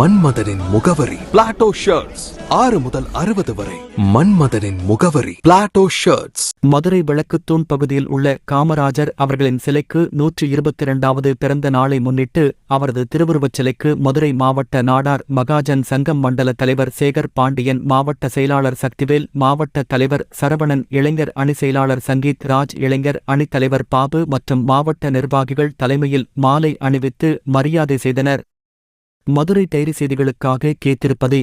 மன்மதனின் முகவரி. Plato shirts ஆறு முதல் அறுபது வரை. மன்மதனின் முகவரி. பிளாட்டோ ஷர்ட்ஸ் மதுரை விளக்குத்தூண் பகுதியில் உள்ள காமராஜர் அவர்களின் சிலைக்கு நூற்றி இருபத்தி இரண்டாவது பிறந்த நாளை முன்னிட்டு அவரது திருவுருவச் சிலைக்கு மதுரை மாவட்ட நாடார் மகாஜன் சங்கம் மண்டல தலைவர் சேகர் பாண்டியன் மாவட்ட செயலாளர் சக்திவேல் மாவட்ட தலைவர் சரவணன் இளைஞர் அணி செயலாளர் சங்கீத் ராஜ் இளைஞர் அணித் தலைவர் பாபு மற்றும் மாவட்ட நிர்வாகிகள் தலைமையில் மாலை அணிவித்து மரியாதை செய்தனர். மதுரை டைரி செய்திகளுக்காக கேத்திருப்பதே